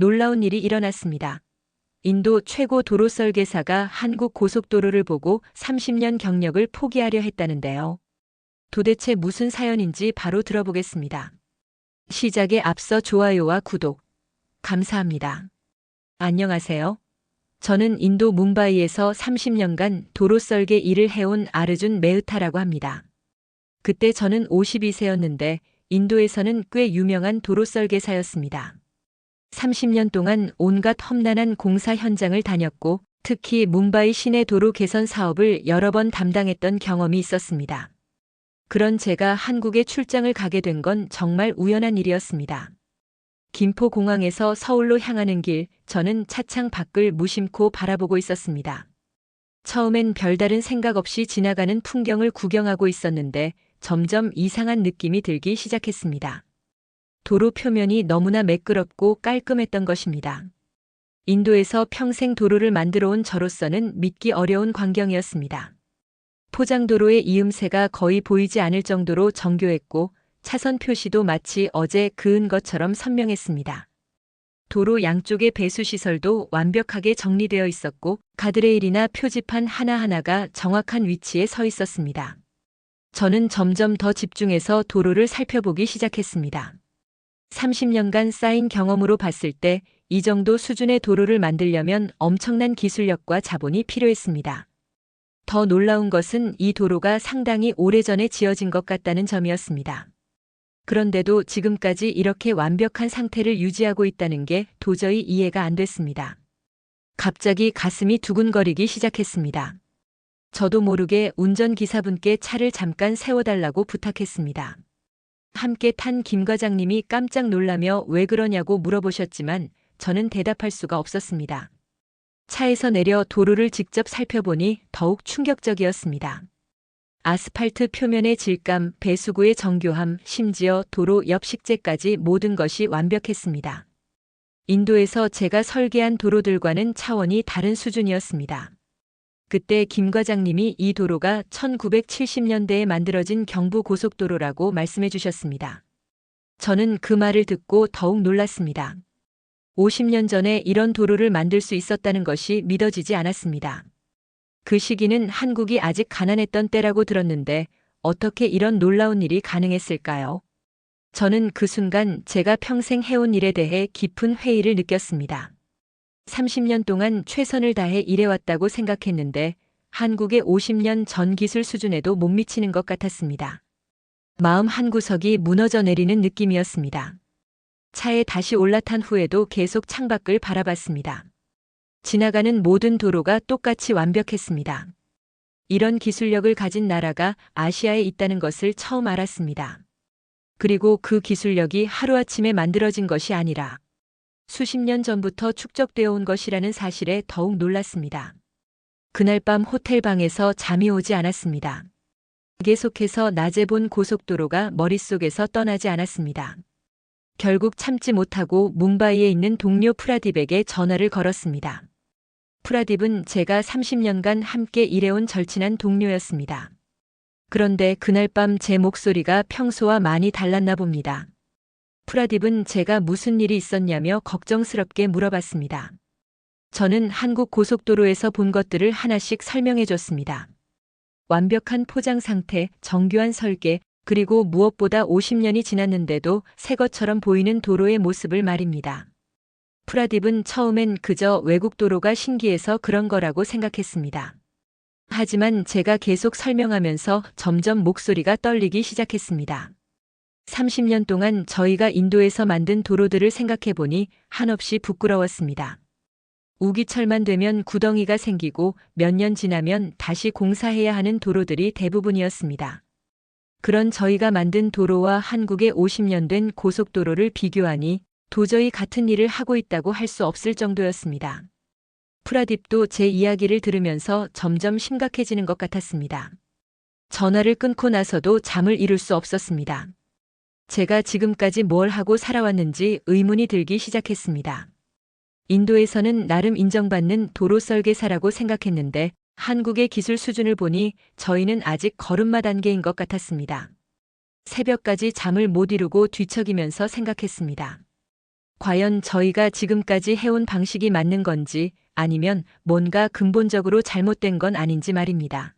놀라운 일이 일어났습니다. 인도 최고 도로 설계사가 한국 고속도로를 보고 30년 경력을 포기하려 했다는데요. 도대체 무슨 사연인지 바로 들어보겠습니다. 시작에 앞서 좋아요와 구독. 감사합니다. 안녕하세요. 저는 인도 뭄바이에서 30년간 도로 설계 일을 해온 아르준 메흐타라고 합니다. 그때 저는 52세였는데 인도에서는 꽤 유명한 도로 설계사였습니다. 30년 동안 온갖 험난한 공사 현장을 다녔고 특히 뭄바이 시내 도로 개선 사업을 여러 번 담당했던 경험이 있었습니다. 그런 제가 한국에 출장을 가게 된 건 정말 우연한 일이었습니다. 김포공항에서 서울로 향하는 길, 저는 차창 밖을 무심코 바라보고 있었습니다. 처음엔 별다른 생각 없이 지나가는 풍경을 구경하고 있었는데 점점 이상한 느낌이 들기 시작했습니다. 도로 표면이 너무나 매끄럽고 깔끔했던 것입니다. 인도에서 평생 도로를 만들어 온 저로서는 믿기 어려운 광경이었습니다. 포장도로의 이음새가 거의 보이지 않을 정도로 정교했고 차선 표시도 마치 어제 그은 것처럼 선명했습니다. 도로 양쪽의 배수시설도 완벽하게 정리되어 있었고 가드레일이나 표지판 하나하나가 정확한 위치에 서 있었습니다. 저는 점점 더 집중해서 도로를 살펴보기 시작했습니다. 30년간 쌓인 경험으로 봤을 때 이 정도 수준의 도로를 만들려면 엄청난 기술력과 자본이 필요했습니다. 더 놀라운 것은 이 도로가 상당히 오래전에 지어진 것 같다는 점이었습니다. 그런데도 지금까지 이렇게 완벽한 상태를 유지하고 있다는 게 도저히 이해가 안 됐습니다. 갑자기 가슴이 두근거리기 시작했습니다. 저도 모르게 운전기사분께 차를 잠깐 세워달라고 부탁했습니다. 함께 탄 김 과장님이 깜짝 놀라며 왜 그러냐고 물어보셨지만 저는 대답할 수가 없었습니다. 차에서 내려 도로를 직접 살펴보니 더욱 충격적이었습니다. 아스팔트 표면의 질감, 배수구의 정교함, 심지어 도로 옆 식재까지 모든 것이 완벽했습니다. 인도에서 제가 설계한 도로들과는 차원이 다른 수준이었습니다. 그때 김 과장님이 이 도로가 1970년대에 만들어진 경부 고속도로라고 말씀해 주셨습니다. 저는 그 말을 듣고 더욱 놀랐습니다. 50년 전에 이런 도로를 만들 수 있었다는 것이 믿어지지 않았습니다. 그 시기는 한국이 아직 가난했던 때라고 들었는데 어떻게 이런 놀라운 일이 가능했을까요? 저는 그 순간 제가 평생 해온 일에 대해 깊은 회의를 느꼈습니다. 30년 동안 최선을 다해 일해왔다고 생각했는데 한국의 50년 전 기술 수준에도 못 미치는 것 같았습니다. 마음 한구석이 무너져 내리는 느낌이었습니다. 차에 다시 올라탄 후에도 계속 창밖을 바라봤습니다. 지나가는 모든 도로가 똑같이 완벽했습니다. 이런 기술력을 가진 나라가 아시아에 있다는 것을 처음 알았습니다. 그리고 그 기술력이 하루아침에 만들어진 것이 아니라 수십 년 전부터 축적되어 온 것이라는 사실에 더욱 놀랐습니다. 그날 밤 호텔 방에서 잠이 오지 않았습니다. 계속해서 낮에 본 고속도로가 머릿속에서 떠나지 않았습니다. 결국 참지 못하고 뭄바이에 있는 동료 프라딥에게 전화를 걸었습니다. 프라딥은 제가 30년간 함께 일해온 절친한 동료였습니다. 그런데 그날 밤 제 목소리가 평소와 많이 달랐나 봅니다. 프라딥은 제가 무슨 일이 있었냐며 걱정스럽게 물어봤습니다. 저는 한국 고속도로에서 본 것들을 하나씩 설명해 줬습니다. 완벽한 포장 상태, 정교한 설계, 그리고 무엇보다 50년이 지났는데도 새 것처럼 보이는 도로의 모습을 말입니다. 프라딥은 처음엔 그저 외국 도로가 신기해서 그런 거라고 생각했습니다. 하지만 제가 계속 설명하면서 점점 목소리가 떨리기 시작했습니다. 30년 동안 저희가 인도에서 만든 도로들을 생각해 보니 한없이 부끄러웠습니다. 우기철만 되면 구덩이가 생기고 몇 년 지나면 다시 공사해야 하는 도로들이 대부분이었습니다. 그런 저희가 만든 도로와 한국의 50년 된 고속도로를 비교하니 도저히 같은 일을 하고 있다고 할 수 없을 정도였습니다. 프라딥도 제 이야기를 들으면서 점점 심각해지는 것 같았습니다. 전화를 끊고 나서도 잠을 이룰 수 없었습니다. 제가 지금까지 뭘 하고 살아왔는지 의문이 들기 시작했습니다. 인도에서는 나름 인정받는 도로 설계사라고 생각했는데 한국의 기술 수준을 보니 저희는 아직 걸음마 단계인 것 같았습니다. 새벽까지 잠을 못 이루고 뒤척이면서 생각했습니다. 과연 저희가 지금까지 해온 방식이 맞는 건지 아니면 뭔가 근본적으로 잘못된 건 아닌지 말입니다.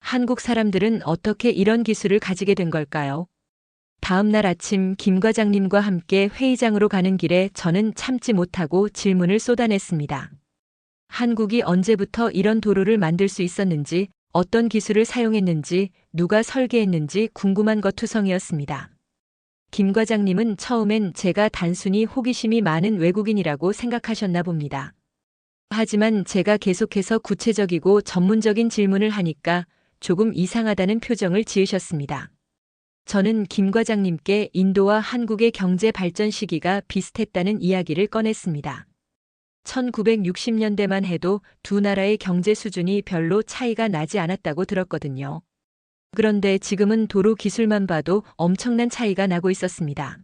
한국 사람들은 어떻게 이런 기술을 가지게 된 걸까요? 다음 날 아침 김 과장님과 함께 회의장으로 가는 길에 저는 참지 못하고 질문을 쏟아냈습니다. 한국이 언제부터 이런 도로를 만들 수 있었는지, 어떤 기술을 사용했는지, 누가 설계했는지 궁금한 것 투성이었습니다. 김 과장님은 처음엔 제가 단순히 호기심이 많은 외국인이라고 생각하셨나 봅니다. 하지만 제가 계속해서 구체적이고 전문적인 질문을 하니까 조금 이상하다는 표정을 지으셨습니다. 저는 김 과장님께 인도와 한국의 경제 발전 시기가 비슷했다는 이야기를 꺼냈습니다. 1960년대만 해도 두 나라의 경제 수준이 별로 차이가 나지 않았다고 들었거든요. 그런데 지금은 도로 기술만 봐도 엄청난 차이가 나고 있었습니다.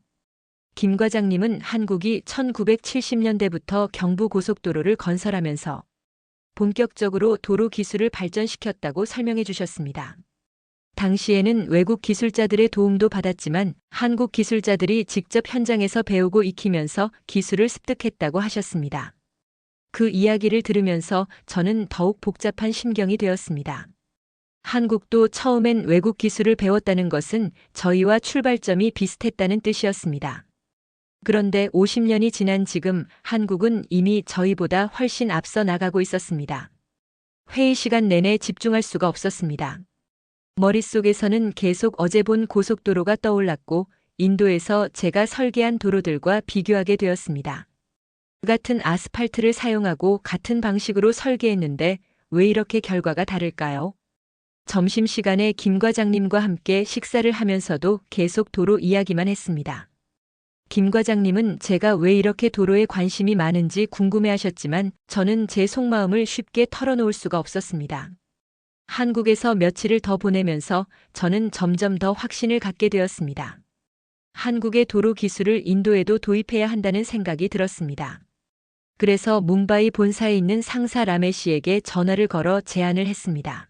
김 과장님은 한국이 1970년대부터 경부 고속도로를 건설하면서 본격적으로 도로 기술을 발전시켰다고 설명해 주셨습니다. 당시에는 외국 기술자들의 도움도 받았지만 한국 기술자들이 직접 현장에서 배우고 익히면서 기술을 습득했다고 하셨습니다. 그 이야기를 들으면서 저는 더욱 복잡한 심경이 되었습니다. 한국도 처음엔 외국 기술을 배웠다는 것은 저희와 출발점이 비슷했다는 뜻이었습니다. 그런데 50년이 지난 지금 한국은 이미 저희보다 훨씬 앞서 나가고 있었습니다. 회의 시간 내내 집중할 수가 없었습니다. 머릿속에서는 계속 어제 본 고속도로가 떠올랐고 인도에서 제가 설계한 도로들과 비교하게 되었습니다. 같은 아스팔트를 사용하고 같은 방식으로 설계했는데 왜 이렇게 결과가 다를까요? 점심시간에 김 과장님과 함께 식사를 하면서도 계속 도로 이야기만 했습니다. 김 과장님은 제가 왜 이렇게 도로에 관심이 많은지 궁금해 하셨지만 저는 제 속마음을 쉽게 털어놓을 수가 없었습니다. 한국에서 며칠을 더 보내면서 저는 점점 더 확신을 갖게 되었습니다. 한국의 도로 기술을 인도에도 도입해야 한다는 생각이 들었습니다. 그래서 뭄바이 본사에 있는 상사 라메 씨에게 전화를 걸어 제안을 했습니다.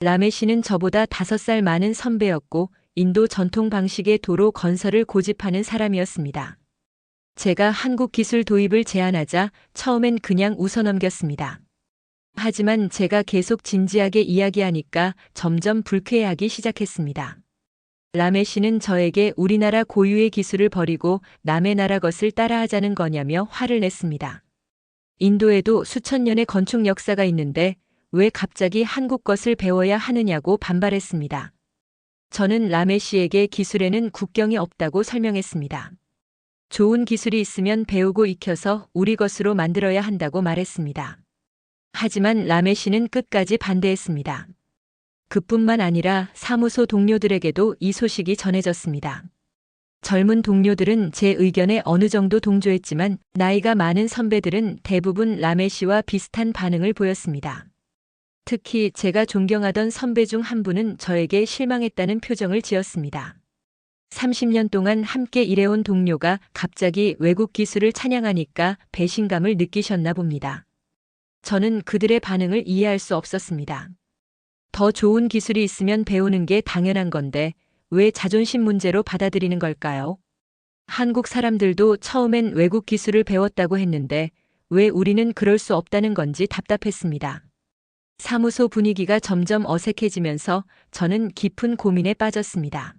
라메 씨는 저보다 다섯 살 많은 선배였고 인도 전통 방식의 도로 건설을 고집하는 사람이었습니다. 제가 한국 기술 도입을 제안하자 처음엔 그냥 웃어넘겼습니다. 하지만 제가 계속 진지하게 이야기하니까 점점 불쾌해하기 시작했습니다. 라메 씨는 저에게 우리나라 고유의 기술을 버리고 남의 나라 것을 따라하자는 거냐며 화를 냈습니다. 인도에도 수천 년의 건축 역사가 있는데 왜 갑자기 한국 것을 배워야 하느냐고 반발했습니다. 저는 라메 씨에게 기술에는 국경이 없다고 설명했습니다. 좋은 기술이 있으면 배우고 익혀서 우리 것으로 만들어야 한다고 말했습니다. 하지만 라메 씨는 끝까지 반대했습니다. 그뿐만 아니라 사무소 동료들에게도 이 소식이 전해졌습니다. 젊은 동료들은 제 의견에 어느 정도 동조했지만 나이가 많은 선배들은 대부분 라메 씨와 비슷한 반응을 보였습니다. 특히 제가 존경하던 선배 중 한 분은 저에게 실망했다는 표정을 지었습니다. 30년 동안 함께 일해온 동료가 갑자기 외국 기술을 찬양하니까 배신감을 느끼셨나 봅니다. 저는 그들의 반응을 이해할 수 없었습니다. 더 좋은 기술이 있으면 배우는 게 당연한 건데 왜 자존심 문제로 받아들이는 걸까요? 한국 사람들도 처음엔 외국 기술을 배웠다고 했는데 왜 우리는 그럴 수 없다는 건지 답답했습니다. 사무소 분위기가 점점 어색해지면서 저는 깊은 고민에 빠졌습니다.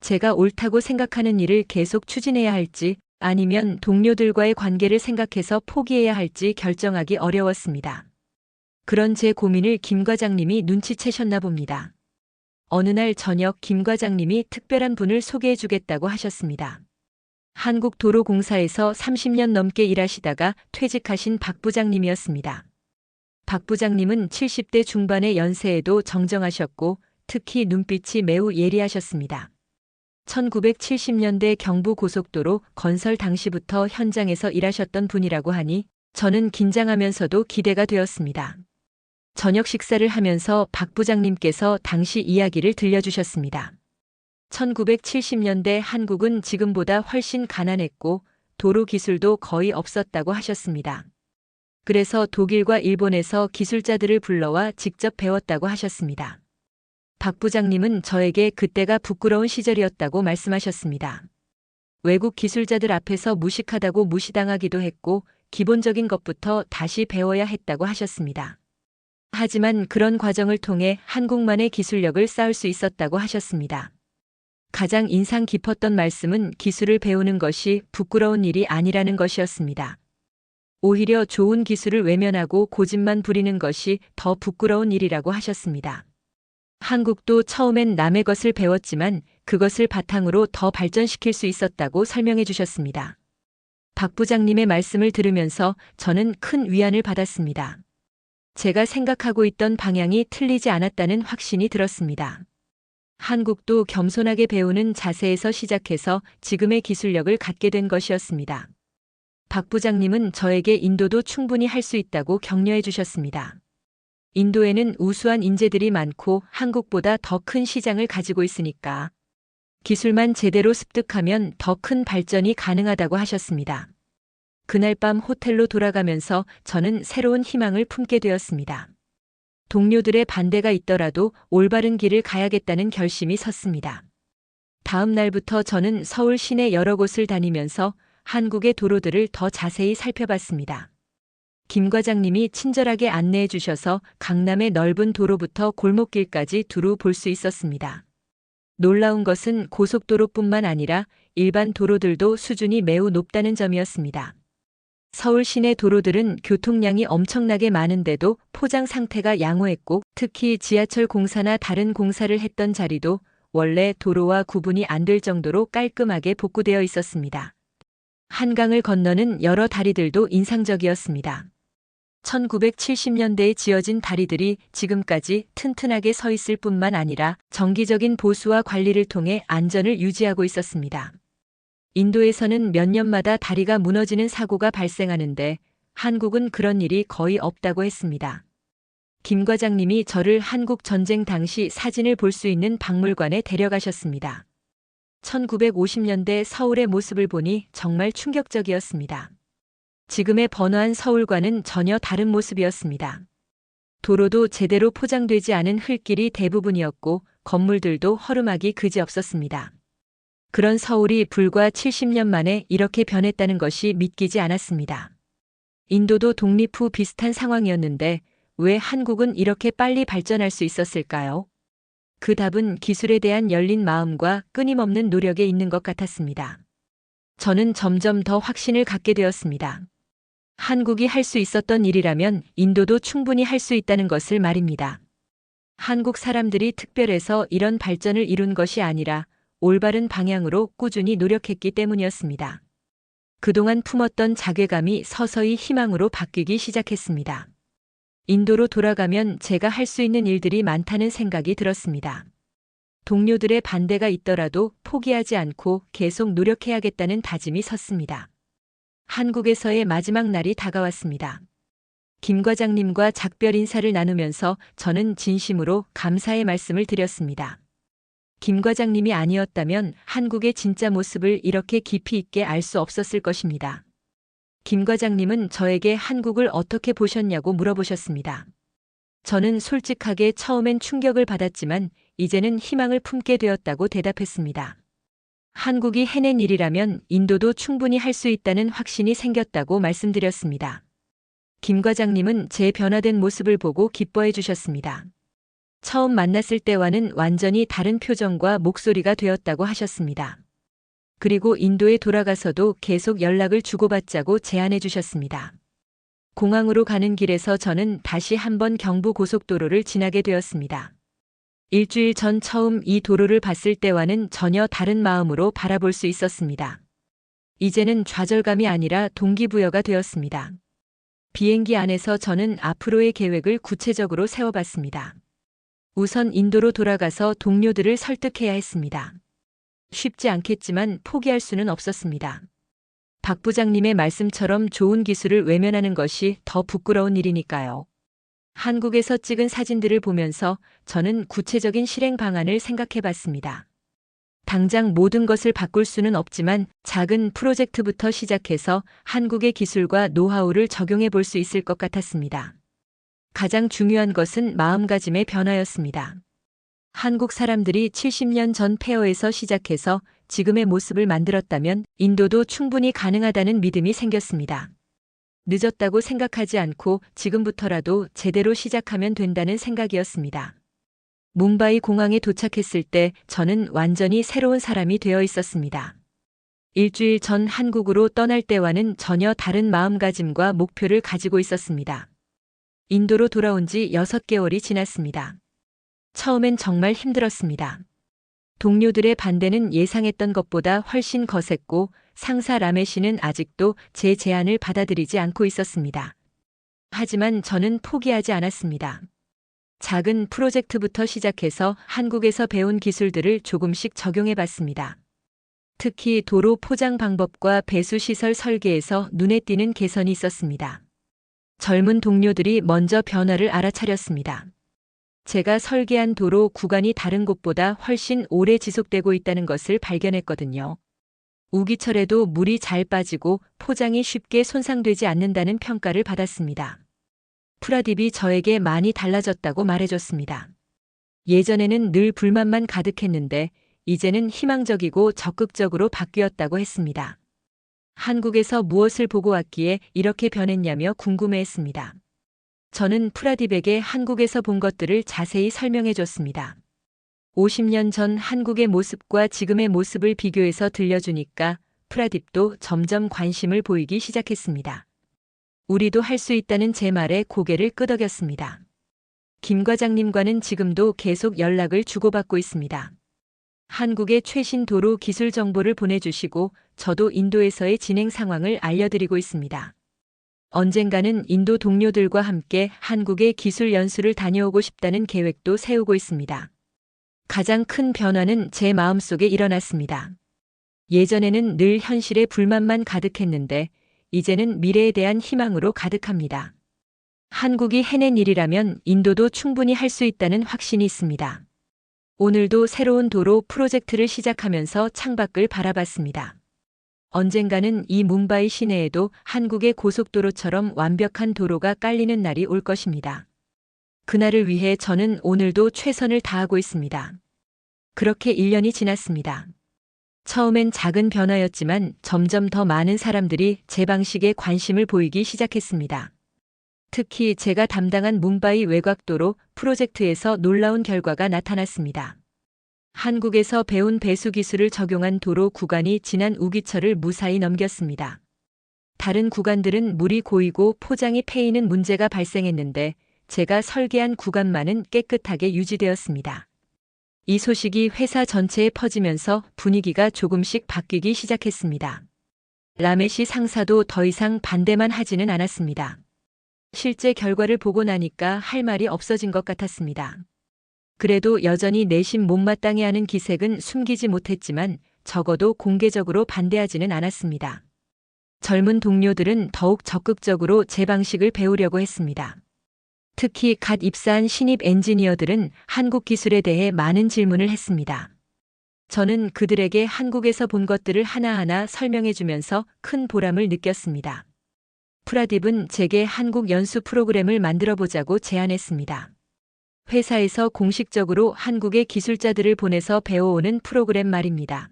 제가 옳다고 생각하는 일을 계속 추진해야 할지 아니면 동료들과의 관계를 생각해서 포기해야 할지 결정하기 어려웠습니다. 그런 제 고민을 김 과장님이 눈치채셨나 봅니다. 어느 날 저녁 김 과장님이 특별한 분을 소개해 주겠다고 하셨습니다. 한국도로공사에서 30년 넘게 일하시다가 퇴직하신 박 부장님이었습니다. 박 부장님은 70대 중반의 연세에도 정정하셨고 특히 눈빛이 매우 예리하셨습니다. 1970년대 경부 고속도로 건설 당시부터 현장에서 일하셨던 분이라고 하니 저는 긴장하면서도 기대가 되었습니다. 저녁 식사를 하면서 박 부장님께서 당시 이야기를 들려주셨습니다. 1970년대 한국은 지금보다 훨씬 가난했고 도로 기술도 거의 없었다고 하셨습니다. 그래서 독일과 일본에서 기술자들을 불러와 직접 배웠다고 하셨습니다. 박 부장님은 저에게 그때가 부끄러운 시절이었다고 말씀하셨습니다. 외국 기술자들 앞에서 무식하다고 무시당하기도 했고 기본적인 것부터 다시 배워야 했다고 하셨습니다. 하지만 그런 과정을 통해 한국만의 기술력을 쌓을 수 있었다고 하셨습니다. 가장 인상 깊었던 말씀은 기술을 배우는 것이 부끄러운 일이 아니라는 것이었습니다. 오히려 좋은 기술을 외면하고 고집만 부리는 것이 더 부끄러운 일이라고 하셨습니다. 한국도 처음엔 남의 것을 배웠지만 그것을 바탕으로 더 발전시킬 수 있었다고 설명해 주셨습니다. 박 부장님의 말씀을 들으면서 저는 큰 위안을 받았습니다. 제가 생각하고 있던 방향이 틀리지 않았다는 확신이 들었습니다. 한국도 겸손하게 배우는 자세에서 시작해서 지금의 기술력을 갖게 된 것이었습니다. 박 부장님은 저에게 인도도 충분히 할 수 있다고 격려해 주셨습니다. 인도에는 우수한 인재들이 많고 한국보다 더 큰 시장을 가지고 있으니까 기술만 제대로 습득하면 더 큰 발전이 가능하다고 하셨습니다. 그날 밤 호텔로 돌아가면서 저는 새로운 희망을 품게 되었습니다. 동료들의 반대가 있더라도 올바른 길을 가야겠다는 결심이 섰습니다. 다음 날부터 저는 서울 시내 여러 곳을 다니면서 한국의 도로들을 더 자세히 살펴봤습니다. 김 과장님이 친절하게 안내해 주셔서 강남의 넓은 도로부터 골목길까지 두루 볼 수 있었습니다. 놀라운 것은 고속도로뿐만 아니라 일반 도로들도 수준이 매우 높다는 점이었습니다. 서울 시내 도로들은 교통량이 엄청나게 많은데도 포장 상태가 양호했고 특히 지하철 공사나 다른 공사를 했던 자리도 원래 도로와 구분이 안 될 정도로 깔끔하게 복구되어 있었습니다. 한강을 건너는 여러 다리들도 인상적이었습니다. 1970년대에 지어진 다리들이 지금까지 튼튼하게 서 있을 뿐만 아니라 정기적인 보수와 관리를 통해 안전을 유지하고 있었습니다. 인도에서는 몇 년마다 다리가 무너지는 사고가 발생하는데 한국은 그런 일이 거의 없다고 했습니다. 김 과장님이 저를 한국 전쟁 당시 사진을 볼 수 있는 박물관에 데려가셨습니다. 1950년대 서울의 모습을 보니 정말 충격적이었습니다. 지금의 번화한 서울과는 전혀 다른 모습이었습니다. 도로도 제대로 포장되지 않은 흙길이 대부분이었고 건물들도 허름하기 그지없었습니다. 그런 서울이 불과 70년 만에 이렇게 변했다는 것이 믿기지 않았습니다. 인도도 독립 후 비슷한 상황이었는데 왜 한국은 이렇게 빨리 발전할 수 있었을까요? 그 답은 기술에 대한 열린 마음과 끊임없는 노력에 있는 것 같았습니다. 저는 점점 더 확신을 갖게 되었습니다. 한국이 할 수 있었던 일이라면 인도도 충분히 할 수 있다는 것을 말입니다. 한국 사람들이 특별해서 이런 발전을 이룬 것이 아니라 올바른 방향으로 꾸준히 노력했기 때문이었습니다. 그동안 품었던 자괴감이 서서히 희망으로 바뀌기 시작했습니다. 인도로 돌아가면 제가 할 수 있는 일들이 많다는 생각이 들었습니다. 동료들의 반대가 있더라도 포기하지 않고 계속 노력해야겠다는 다짐이 섰습니다. 한국에서의 마지막 날이 다가왔습니다. 김 과장님과 작별 인사를 나누면서 저는 진심으로 감사의 말씀을 드렸습니다. 김 과장님이 아니었다면 한국의 진짜 모습을 이렇게 깊이 있게 알 수 없었을 것입니다. 김 과장님은 저에게 한국을 어떻게 보셨냐고 물어보셨습니다. 저는 솔직하게 처음엔 충격을 받았지만 이제는 희망을 품게 되었다고 대답했습니다. 한국이 해낸 일이라면 인도도 충분히 할 수 있다는 확신이 생겼다고 말씀드렸습니다. 김 과장님은 제 변화된 모습을 보고 기뻐해 주셨습니다. 처음 만났을 때와는 완전히 다른 표정과 목소리가 되었다고 하셨습니다. 그리고 인도에 돌아가서도 계속 연락을 주고받자고 제안해 주셨습니다. 공항으로 가는 길에서 저는 다시 한번 경부 고속도로를 지나게 되었습니다. 일주일 전 처음 이 도로를 봤을 때와는 전혀 다른 마음으로 바라볼 수 있었습니다. 이제는 좌절감이 아니라 동기부여가 되었습니다. 비행기 안에서 저는 앞으로의 계획을 구체적으로 세워봤습니다. 우선 인도로 돌아가서 동료들을 설득해야 했습니다. 쉽지 않겠지만 포기할 수는 없었습니다. 박 부장님의 말씀처럼 좋은 기술을 외면하는 것이 더 부끄러운 일이니까요. 한국에서 찍은 사진들을 보면서 저는 구체적인 실행 방안을 생각해 봤습니다. 당장 모든 것을 바꿀 수는 없지만 작은 프로젝트부터 시작해서 한국의 기술과 노하우를 적용해 볼 수 있을 것 같았습니다. 가장 중요한 것은 마음가짐의 변화였습니다. 한국 사람들이 70년 전 폐허에서 시작해서 지금의 모습을 만들었다면 인도도 충분히 가능하다는 믿음이 생겼습니다. 늦었다고 생각하지 않고 지금부터라도 제대로 시작하면 된다는 생각이었습니다. 뭄바이 공항에 도착했을 때 저는 완전히 새로운 사람이 되어 있었습니다. 일주일 전 한국으로 떠날 때와는 전혀 다른 마음가짐과 목표를 가지고 있었습니다. 인도로 돌아온 지 6개월이 지났습니다. 처음엔 정말 힘들었습니다. 동료들의 반대는 예상했던 것보다 훨씬 거셌고 상사 라메 씨는 아직도 제 제안을 받아들이지 않고 있었습니다. 하지만 저는 포기하지 않았습니다. 작은 프로젝트부터 시작해서 한국에서 배운 기술들을 조금씩 적용해 봤습니다. 특히 도로 포장 방법과 배수 시설 설계에서 눈에 띄는 개선이 있었습니다. 젊은 동료들이 먼저 변화를 알아차렸습니다. 제가 설계한 도로 구간이 다른 곳보다 훨씬 오래 지속되고 있다는 것을 발견했거든요. 우기철에도 물이 잘 빠지고 포장이 쉽게 손상되지 않는다는 평가를 받았습니다. 프라딥이 저에게 많이 달라졌다고 말해줬습니다. 예전에는 늘 불만만 가득했는데 이제는 희망적이고 적극적으로 바뀌었다고 했습니다. 한국에서 무엇을 보고 왔기에 이렇게 변했냐며 궁금해했습니다. 저는 프라딥에게 한국에서 본 것들을 자세히 설명해 줬습니다. 50년 전 한국의 모습과 지금의 모습을 비교해서 들려주니까 프라딥도 점점 관심을 보이기 시작했습니다. 우리도 할 수 있다는 제 말에 고개를 끄덕였습니다. 김 과장님과는 지금도 계속 연락을 주고받고 있습니다. 한국의 최신 도로 기술 정보를 보내주시고 저도 인도에서의 진행 상황을 알려드리고 있습니다. 언젠가는 인도 동료들과 함께 한국의 기술 연수를 다녀오고 싶다는 계획도 세우고 있습니다. 가장 큰 변화는 제 마음속에 일어났습니다. 예전에는 늘 현실에 불만만 가득했는데 이제는 미래에 대한 희망으로 가득합니다. 한국이 해낸 일이라면 인도도 충분히 할 수 있다는 확신이 있습니다. 오늘도 새로운 도로 프로젝트를 시작하면서 창밖을 바라봤습니다. 언젠가는 이 뭄바이 시내에도 한국의 고속도로처럼 완벽한 도로가 깔리는 날이 올 것입니다. 그날을 위해 저는 오늘도 최선을 다하고 있습니다. 그렇게 1년이 지났습니다. 처음엔 작은 변화였지만 점점 더 많은 사람들이 제 방식에 관심을 보이기 시작했습니다. 특히 제가 담당한 뭄바이 외곽도로 프로젝트에서 놀라운 결과가 나타났습니다. 한국에서 배운 배수 기술을 적용한 도로 구간이 지난 우기철을 무사히 넘겼습니다. 다른 구간들은 물이 고이고 포장이 패이는 문제가 발생했는데 제가 설계한 구간만은 깨끗하게 유지되었습니다. 이 소식이 회사 전체에 퍼지면서 분위기가 조금씩 바뀌기 시작했습니다. 라메시 상사도 더 이상 반대만 하지는 않았습니다. 실제 결과를 보고 나니까 할 말이 없어진 것 같았습니다. 그래도 여전히 내심 못마땅해 하는 기색은 숨기지 못했지만 적어도 공개적으로 반대하지는 않았습니다. 젊은 동료들은 더욱 적극적으로 제 방식을 배우려고 했습니다. 특히 갓 입사한 신입 엔지니어들은 한국 기술에 대해 많은 질문을 했습니다. 저는 그들에게 한국에서 본 것들을 하나하나 설명해 주면서 큰 보람을 느꼈습니다. 프라딥은 제게 한국 연수 프로그램을 만들어 보자고 제안했습니다. 회사에서 공식적으로 한국의 기술자들을 보내서 배워오는 프로그램 말입니다.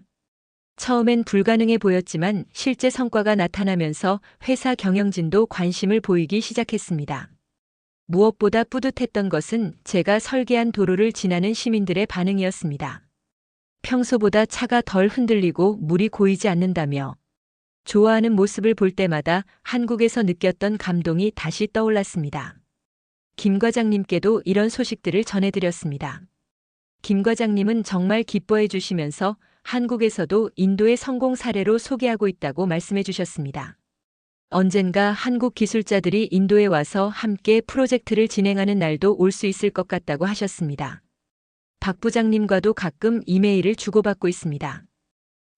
처음엔 불가능해 보였지만 실제 성과가 나타나면서 회사 경영진도 관심을 보이기 시작했습니다. 무엇보다 뿌듯했던 것은 제가 설계한 도로를 지나는 시민들의 반응이었습니다. 평소보다 차가 덜 흔들리고 물이 고이지 않는다며 좋아하는 모습을 볼 때마다 한국에서 느꼈던 감동이 다시 떠올랐습니다. 김 과장님께도 이런 소식들을 전해드렸습니다. 김 과장님은 정말 기뻐해 주시면서 한국에서도 인도의 성공 사례로 소개하고 있다고 말씀해 주셨습니다. 언젠가 한국 기술자들이 인도에 와서 함께 프로젝트를 진행하는 날도 올 수 있을 것 같다고 하셨습니다. 박 부장님과도 가끔 이메일을 주고받고 있습니다.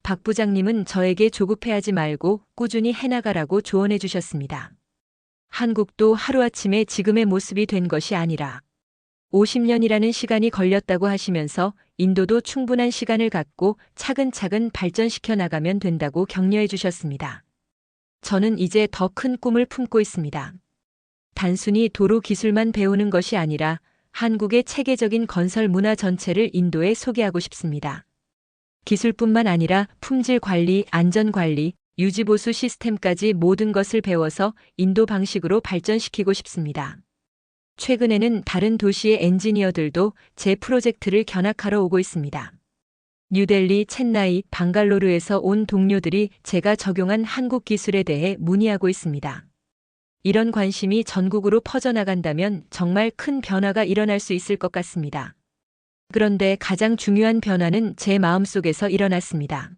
박 부장님은 저에게 조급해하지 말고 꾸준히 해나가라고 조언해 주셨습니다. 한국도 하루아침에 지금의 모습이 된 것이 아니라 50년이라는 시간이 걸렸다고 하시면서 인도도 충분한 시간을 갖고 차근차근 발전시켜 나가면 된다고 격려해 주셨습니다. 저는 이제 더 큰 꿈을 품고 있습니다. 단순히 도로 기술만 배우는 것이 아니라 한국의 체계적인 건설 문화 전체를 인도에 소개하고 싶습니다. 기술뿐만 아니라 품질 관리, 안전 관리, 유지보수 시스템까지 모든 것을 배워서 인도 방식으로 발전시키고 싶습니다. 최근에는 다른 도시의 엔지니어들도 제 프로젝트를 견학하러 오고 있습니다. 뉴델리, 첸나이, 방갈로르에서 온 동료들이 제가 적용한 한국 기술에 대해 문의하고 있습니다. 이런 관심이 전국으로 퍼져나간다면 정말 큰 변화가 일어날 수 있을 것 같습니다. 그런데 가장 중요한 변화는 제 마음속에서 일어났습니다.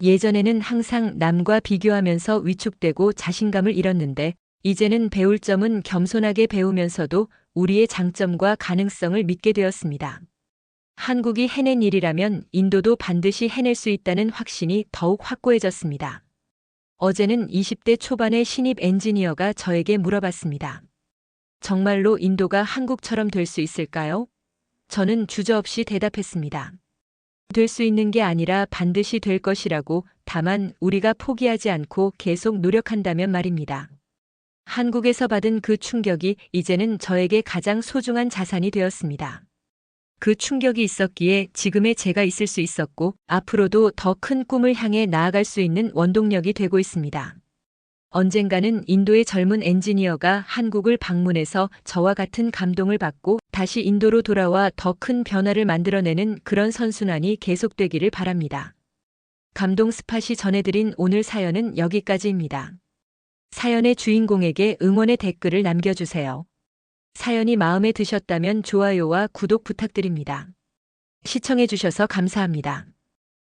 예전에는 항상 남과 비교하면서 위축되고 자신감을 잃었는데 이제는 배울 점은 겸손하게 배우면서도 우리의 장점과 가능성을 믿게 되었습니다. 한국이 해낸 일이라면 인도도 반드시 해낼 수 있다는 확신이 더욱 확고해졌습니다. 어제는 20대 초반의 신입 엔지니어가 저에게 물어봤습니다. 정말로 인도가 한국처럼 될 수 있을까요? 저는 주저없이 대답했습니다. 될 수 있는 게 아니라 반드시 될 것이라고 다만 우리가 포기하지 않고 계속 노력한다면 말입니다. 한국에서 받은 그 충격이 이제는 저에게 가장 소중한 자산이 되었습니다. 그 충격이 있었기에 지금의 제가 있을 수 있었고 앞으로도 더 큰 꿈을 향해 나아갈 수 있는 원동력이 되고 있습니다. 언젠가는 인도의 젊은 엔지니어가 한국을 방문해서 저와 같은 감동을 받고 다시 인도로 돌아와 더 큰 변화를 만들어내는 그런 선순환이 계속되기를 바랍니다. 감동 스팟이 전해드린 오늘 사연은 여기까지입니다. 사연의 주인공에게 응원의 댓글을 남겨주세요. 사연이 마음에 드셨다면 좋아요와 구독 부탁드립니다. 시청해주셔서 감사합니다.